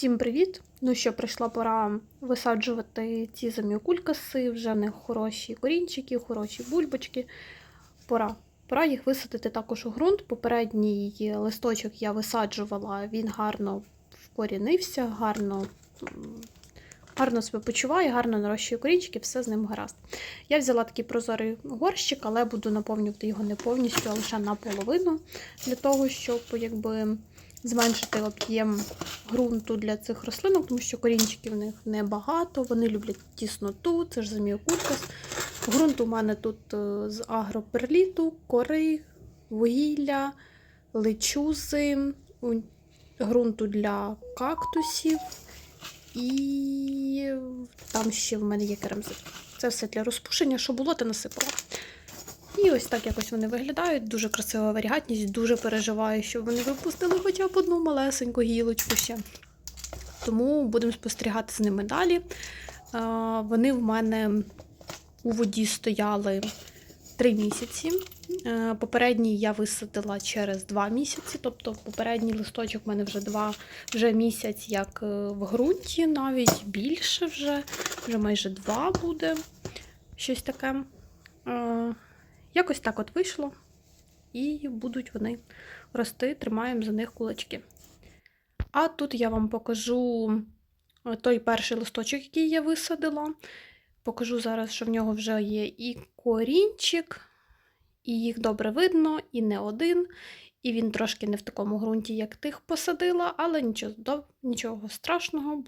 Всім привіт! Ну що, прийшла пора висаджувати ці заміокулькаси, вже них хороші корінчики, хороші бульбочки. Пора. Пора їх висадити також у ґрунт. Попередній листочок я висаджувала, він гарно вкорінився, гарно, гарно себе почуває, гарно нарощує корінчики, все з ним гаразд. Я взяла такий прозорий горщик, але буду наповнювати його не повністю, а лише наполовину, для того, щоб якби, зменшити об'єм ґрунту для цих рослинок, тому що корінчиків в них небагато, вони люблять тісноту, це ж заміокулькас. Ґрунт у мене тут е, з агроперліту, кори, вугілля, лечузи, у- ґрунту для кактусів і там ще в мене є керамзит. Це все для розпушення, що було, те насипала. І ось так якось вони виглядають. Дуже красива варігатність, дуже переживаю, щоб вони випустили хоча б одну малесеньку гілочку ще. Тому будемо спостерігати з ними далі. Вони в мене у воді стояли 3 місяці. Попередній я висадила через 2 місяці, тобто попередній листочок в мене вже два, вже місяць як е, в ґрунті, навіть більше вже, вже майже 2 буде. Щось таке. Якось так от вийшло. І будуть вони рости, тримаємо за них кулачки. А тут я вам покажу е, той перший листочок, який я висадила. Покажу зараз, що в нього вже є і корінчик, і їх добре видно, і не один. І він трошки не в такому ґрунті, як тих посадила, але нічого, нічого страшного.